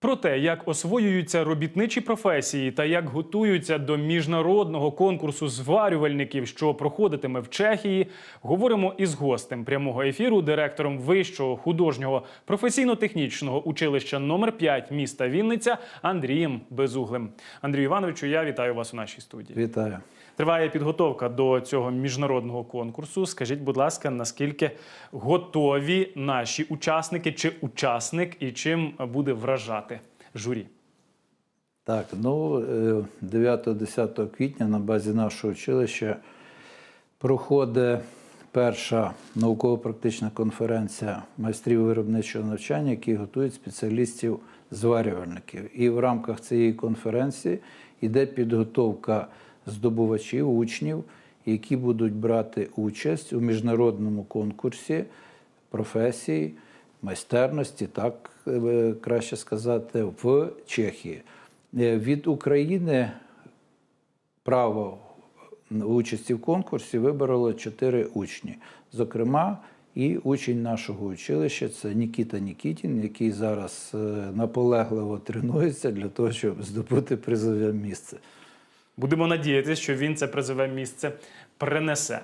Про те, як освоюються робітничі професії та як готуються до міжнародного конкурсу зварювальників, що проходитиме в Чехії, говоримо із гостем прямого ефіру, директором вищого художнього професійно-технічного училища номер 5 міста Вінниця Андрієм Безуглим. Андрію Івановичу, я вітаю вас у нашій студії. Вітаю. Триває підготовка до цього міжнародного конкурсу. Скажіть, будь ласка, наскільки готові наші учасники чи учасник, і чим буде вражати журі? Так, ну е, 9-10 квітня на базі нашого училища проходить перша науково-практична конференція майстрів виробничого навчання, які готують спеціалістів зварювальників. І в рамках цієї конференції йде підготовка здобувачів, учнів, які будуть брати участь у міжнародному конкурсі професій, майстерності, так е, краще сказати, в Чехії. Е, Від України право участі в конкурсі вибрало чотири учні. Зокрема, і учень нашого училища це Нікіта Нікітін, який зараз е, наполегливо тренується для того, щоб здобути призове місце. Будемо надіятися, що він це призове місце принесе,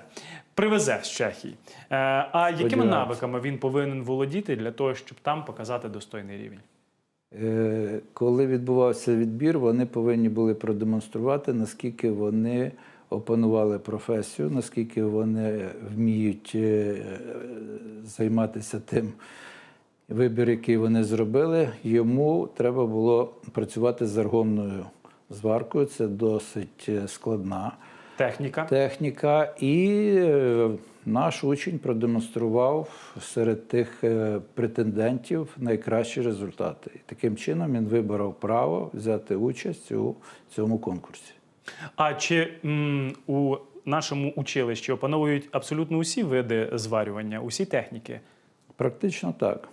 привезе з Чехії. Е, а якими навиками він повинен володіти для того, щоб там показати достойний рівень? Е, Коли відбувався відбір, вони повинні були продемонструвати, наскільки вони опанували професію, наскільки вони вміють е, займатися тим вибір, який вони зробили. Йому треба було працювати з аргонною зваркою. Це досить складна Техніка. техніка. І е, наш учень продемонстрував серед тих е, претендентів найкращі результати. І таким чином він виборов право взяти участь у цьому конкурсі. А чи м, у нашому училищі опановують абсолютно усі види зварювання, усі техніки? Практично так.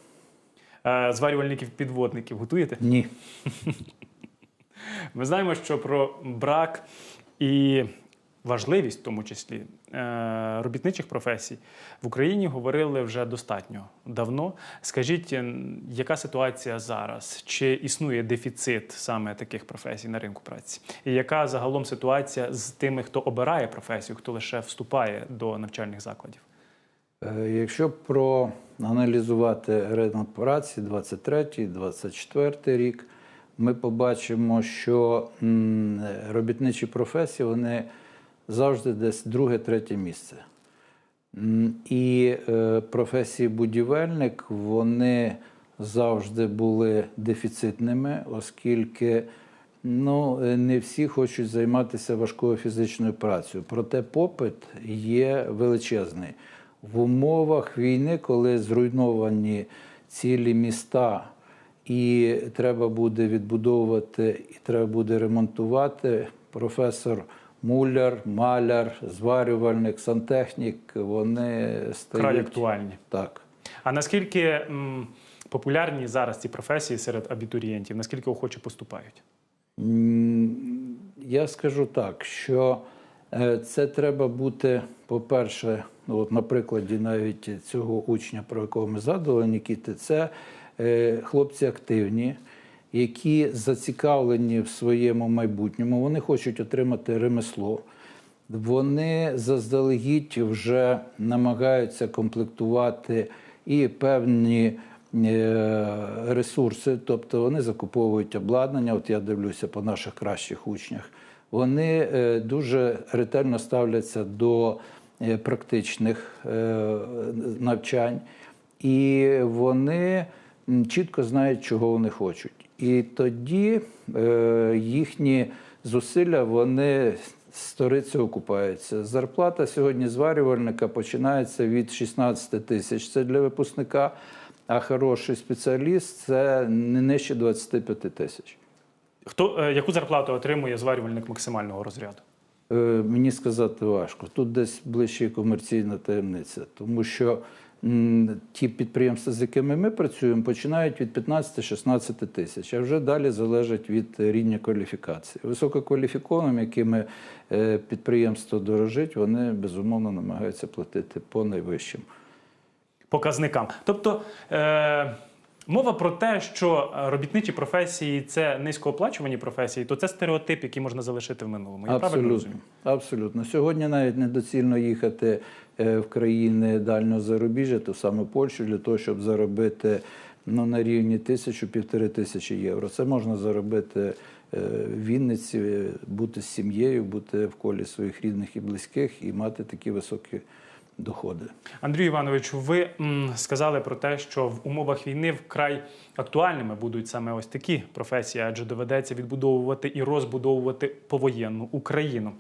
Е, Зварювальників-підводників готуєте? Ні. Ми знаємо, що про брак і важливість, в тому числі, е, робітничих професій в Україні говорили вже достатньо давно. Скажіть, яка ситуація зараз? Чи існує дефіцит саме таких професій на ринку праці? І яка загалом ситуація з тими, хто обирає професію, хто лише вступає до навчальних закладів? Е, Якщо проаналізувати ринок праці 23-24 рік, ми побачимо, що робітничі професії вони завжди десь друге-третє місце. І е, професії будівельник вони завжди були дефіцитними, оскільки ну, е, не всі хочуть займатися важкою фізичною працею. Проте попит є величезний. В умовах війни, коли зруйновані цілі міста, і треба буде відбудовувати, і треба буде ремонтувати, професор Муляр, маляр, зварювальник, сантехнік, вони стають Край актуальні. так. А наскільки м, популярні зараз ці професії серед абітурієнтів? Наскільки охоче поступають? Я скажу так, що е, це треба бути, по-перше, от на прикладі навіть цього учня, про якого ми згадували, Нікіти, це е, хлопці активні, які зацікавлені в своєму майбутньому, вони хочуть отримати ремесло. Вони заздалегідь вже намагаються комплектувати і певні е, ресурси, тобто вони закуповують обладнання. От я дивлюся по наших кращих учнях. Вони е, дуже ретельно ставляться до е, практичних навчань, і вони чітко знають, чого вони хочуть. І тоді е, їхні зусилля вони сторицею окупаються. Зарплата сьогодні зварювальника починається від 16 тисяч. Це для випускника, а хороший спеціаліст це не нижче 25 тисяч. Хто е, яку зарплату отримує зварювальник максимального розряду? Е, Мені сказати важко. Тут десь ближче комерційна таємниця, тому що ті підприємства, з якими ми працюємо, починають від 15-16 тисяч, а вже далі залежить від рівня кваліфікації. Висококваліфікованим, якими е, підприємство дорожить, вони безумовно намагаються платити по найвищим. Показникам. Тобто е, Мова про те, що е, робітничі професії це низькооплачувані професії, то це стереотип, який можна залишити в минулому. Я правильно розумію? Абсолютно. Сьогодні навіть недоцільно їхати е, в країни дальнього зарубіжжя, ту саме Польщу, для того, щоб заробити ну, на рівні тисячу-півтори тисячі євро. Це можна заробити е, в Вінниці, бути з сім'єю, бути в колі своїх рідних і близьких і мати такі високі доходи. Андрію Івановичу, ви м, сказали про те, що в умовах війни вкрай актуальними будуть саме ось такі професії, адже доведеться відбудовувати і розбудовувати повоєнну Україну.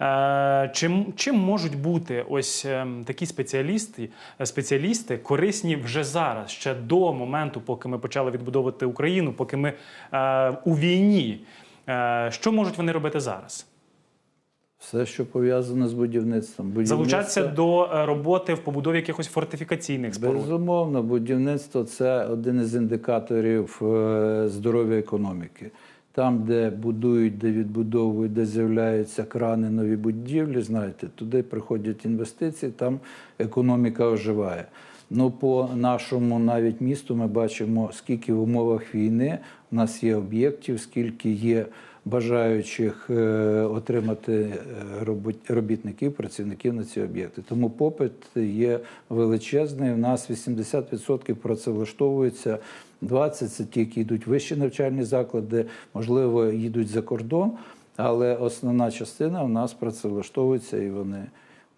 Е, чим, чим можуть бути ось ем, такі спеціалісти, е, спеціалісти корисні вже зараз, ще до моменту, поки ми почали відбудовувати Україну, поки ми е, у війні? Е, що можуть вони робити зараз? Все, що пов'язане з будівництвом. Будівництво- Залучатися до е, роботи в побудові якихось фортифікаційних споруд. Безумовно, будівництво це один із індикаторів е, здоров'я економіки. Там, де будують, де відбудовують, де з'являються крани, нові будівлі, знаєте, туди приходять інвестиції, там економіка оживає. Ну, по нашому навіть місту ми бачимо, скільки в умовах війни у нас є об'єктів, скільки є бажаючих е, отримати е, робітників, працівників на ці об'єкти. Тому попит є величезний. У нас 80% працевлаштовуються. 20 – це ті, які йдуть в вищі навчальні заклади, можливо, їдуть за кордон, але основна частина у нас працевлаштовується і вони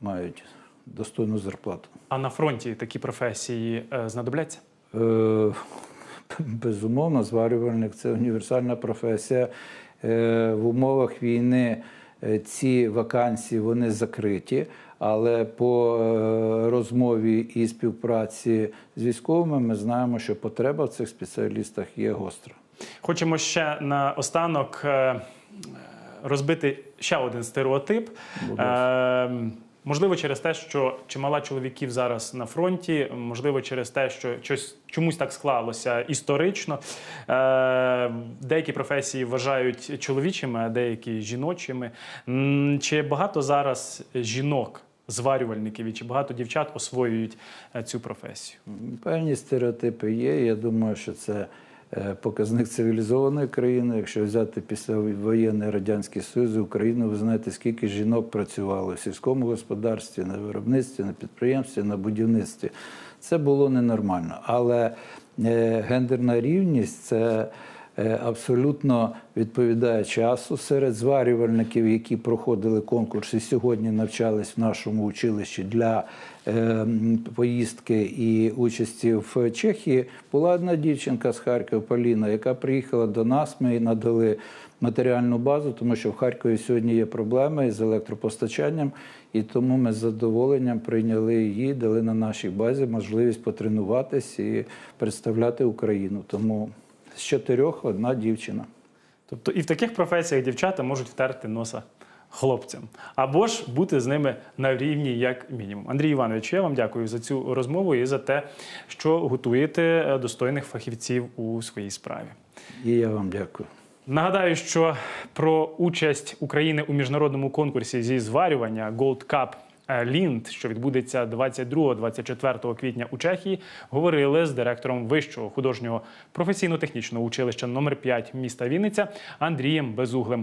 мають достойну зарплату. А на фронті такі професії е, знадобляться? Е, Безумовно, зварювальник це універсальна професія. Е, В умовах війни е, ці вакансії вони закриті, але по е, розмові і співпраці з військовими ми знаємо, що потреба в цих спеціалістах є гостра. Хочемо ще на останок розбити ще один стереотип. Можливо, через те, що чимала чоловіків зараз на фронті, можливо, через те, що щось чомусь так склалося історично. Е, деякі професії вважають чоловічими, а деякі жіночими. Чи багато зараз жінок? Зварювальників і чи багато дівчат освоюють е, цю професію? Певні стереотипи є. Я думаю, що це показник цивілізованої країни. Якщо взяти після воєнний Радянський Союз Україну, ви знаєте, скільки жінок працювало в сільському господарстві, на виробництві, на підприємстві, на будівництві. Це було ненормально. Але е, гендерна рівність це. Е, Абсолютно відповідає часу серед зварювальників, які проходили конкурс і сьогодні навчались в нашому училищі для е, поїздки і участі в Чехії. Була одна дівчинка з Харкова, Поліна, яка приїхала до нас. Ми їй надали матеріальну базу, тому що в Харкові сьогодні є проблеми з електропостачанням, і тому ми з задоволенням прийняли її, дали на нашій базі можливість потренуватись і представляти Україну. Тому з чотирьох одна дівчина. Тобто і в таких професіях дівчата можуть втерти носа хлопцям або ж бути з ними на рівні як мінімум. Андрій Іванович, я вам дякую за цю розмову і за те, що готуєте е, достойних фахівців у своїй справі. І я вам дякую. Нагадаю, що про участь України у міжнародному конкурсі зі зварювання Gold Cup Лінд, що відбудеться 22-24 квітня у Чехії, говорили з директором вищого художнього професійно-технічного училища номер 5 міста Вінниця Андрієм Безуглим.